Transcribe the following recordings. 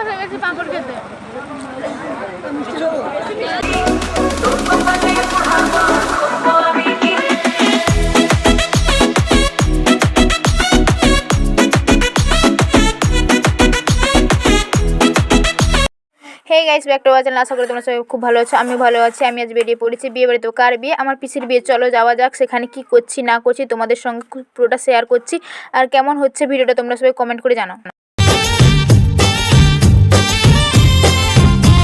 বসে গেছি পাঁপড় খেতে। হে গাইস ব্যাক টু আছেন আশা করি তোমরা সবাই খুব ভালো আছো। আমি ভালো আছি। আমি আজ বেরিয়ে পড়েছি বিয়ে বাড়িতে। কার বিয়ে? আমার পিসির বিয়ে। চলো যাওয়া যাক, সেখানে কি করছি, না করছি, তোমাদের সঙ্গে পুরোটা শেয়ার করছি। আর কেমন হচ্ছে ভিডিওটা তোমরা সবাই কমেন্ট করে জানাও।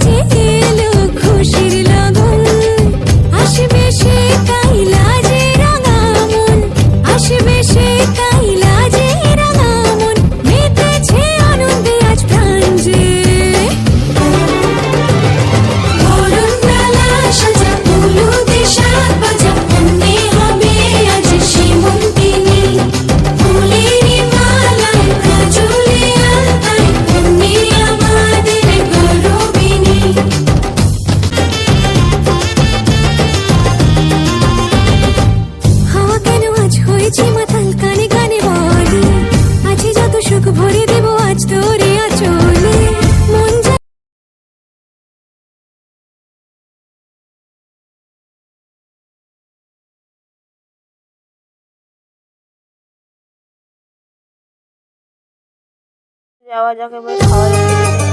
যে এলো খুশির যাওয়া যাক এবার খাওয়া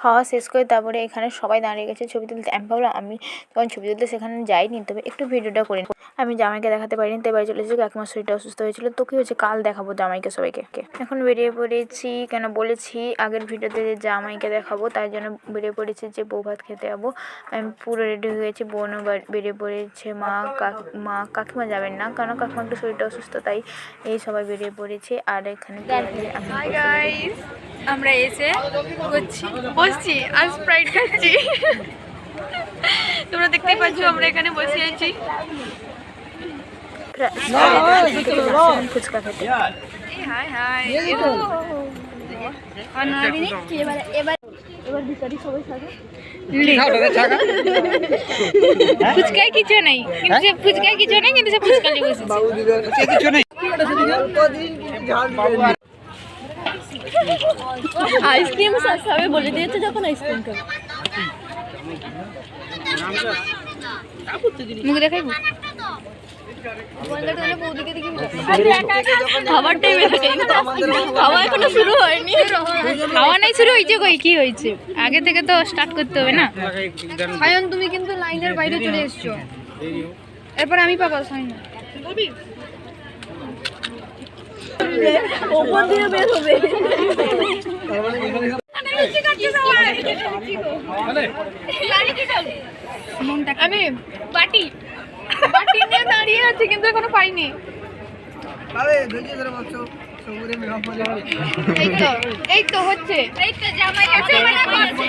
খাওয়া শেষ করে তারপরে এখানে সবাই দাঁড়িয়ে গেছে, ছবি তুলতে। আমি ভাবলাম, আমি তখন ছবি তুলতে সেখানে যাইনি, তবে একটু ভিডিওটা করি। আমি জামাইকে দেখাতে পারিনি, তাই বাড়ি চলে এসেছি। কাকিমার শরীরটা অসুস্থ হয়েছিল। তো কি হয়েছে? কাল দেখাবো জামাইকে সবাইকে। এখন বেরিয়ে পড়েছি, কেন বলেছি, আগের ভিডিওতে যে জামাইকে দেখাবো, তাই জন্য বেরিয়ে পড়েছি যে বউ ভাত খেতে যাব। আমি পুরো রেডি হয়ে গেছি, বোনও বেরিয়ে পড়েছে। মা মা, কাকিমা যাবেন না কারণ কাকিমা একটু শরীরটা অসুস্থ, তাই এই সবাই বেরিয়ে পড়েছে। আর এখানে আমরা এসে করছি বসছি আর স্প্রাইট খাচ্ছি তোমরা দেখতেই পাচ্ছ আমরা এখানে বসে আছি। ফুচকা খেতে এই হাই হাই ফুচকায় কিছু নেই। কিন্তু সে ফুচকায় কিছু নেই কিন্তু সে ফুচকা নিয়ে বসেছে আইসক্রিম সবে বলে দিয়েছে যখন আইসক্রিম মুখ থাকে খাওয়া শুরু হয়নি। খাওয়া শুরু হয়েছে কি হয়েছে? আগে থেকে তো স্টার্ট করতে হবে না। সায়ন তুমি কিন্তু লাইনের বাইরে চলে এসছো। এরপর আমি পাবো সায়ন। ওপর দিয়ে বের হবে। আমি বাটি। বাটি নিয়ে দাঁড়িয়ে আছি কিন্তু এখনও পাইনি। এই তো এই তো হচ্ছে। এই তো জামাই আছে মানে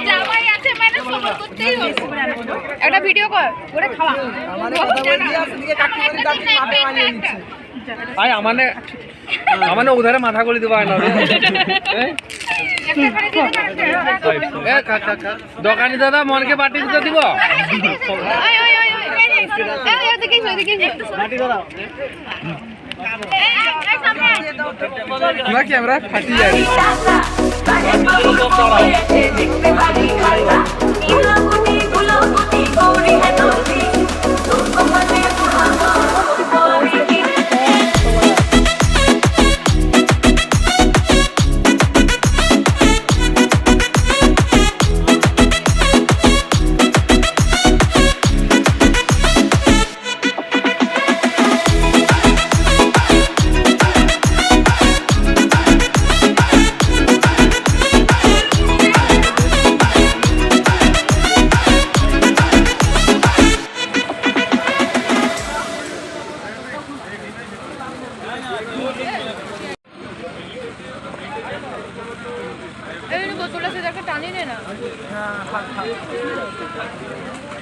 জামাই আছে মানে সবার করতেই হবে। একটা ভিডিও কর ওরে খাওয়া। আয়, আমানে আমানে উধারে মাথা গলি দেবো না। দোকানি দাদা, মনকে বাটি দিতে দিব? ক্যামেরা ফাটি যায়। দেখতে হেতলতি বোতল আছে তাকে টানিয়ে নে। না হ্যাঁ, হ্যাঁ, হ্যাঁ।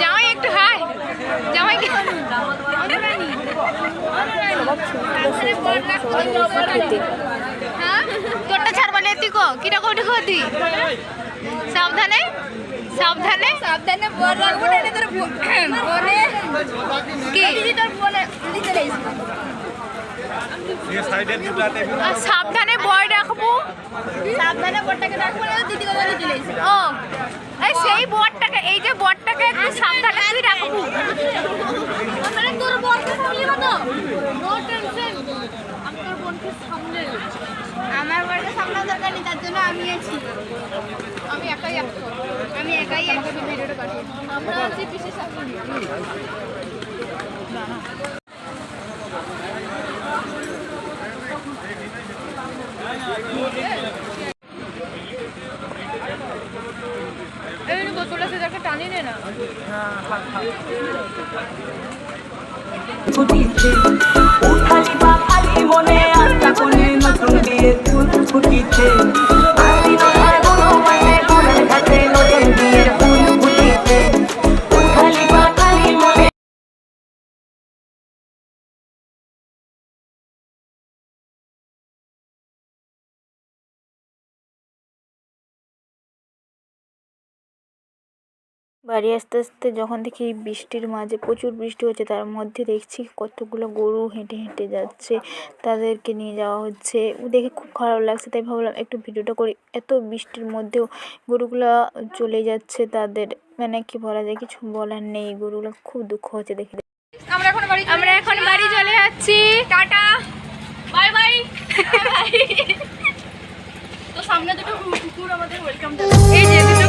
জামাই একটু হাই। জামাই হ্যাঁ? তোরটা ছাড় বলে তুই কো কিটা কোটি কোটি সাবধানে? সাবধানে? সাবধানে বল রাখব না তোর বনে কি? তোর বনে দিদি চলে আর সাবধানে বয় রাখব। সাবধানে বটটাকে রাখব দিদি ও এই সেই বটটাকে এই যে বটটাকে একটু সাবধানে তুই রাখব মানে তোর বরকে সামলিব তো নো টেনশন আমি তোর বোনকে সামলে আমার বরকে সামলানো দরকার নেই তার জন্য আমি আছি। আমি একাই আমি একাই একশো ভিডিওটা পাঠিয়ে আমরা আছি। বিশেষ এই টানিয়ে নে। না বা খালি মনে আশা কোনে নতুন বিয়ের ফুল ফুটিছে। বাড়ি আসতে আসতে যখন দেখি বৃষ্টির মাঝে প্রচুর বৃষ্টি হচ্ছে তার মধ্যে দেখছি কতগুলো গরু হেঁটে হেঁটে যাচ্ছে তাদেরকে নিয়ে যাওয়া হচ্ছে। দেখে খুব খারাপ লাগছে তাই ভাবলাম একটু ভিডিওটা করি। এত বৃষ্টির মধ্যেও গরুগুলো চলে যাচ্ছে তাদের মানে কি বলা যায় কিছু বলার নেই। গরুগুলো খুব দুঃখ হচ্ছে দেখে। আমরা এখন বাড়ি আমরা এখন বাড়ি চলে যাচ্ছি। টাটা। Bye bye. তো সামনে দুটো কুকুর আমাদের ওয়েলকাম এই যে দুটো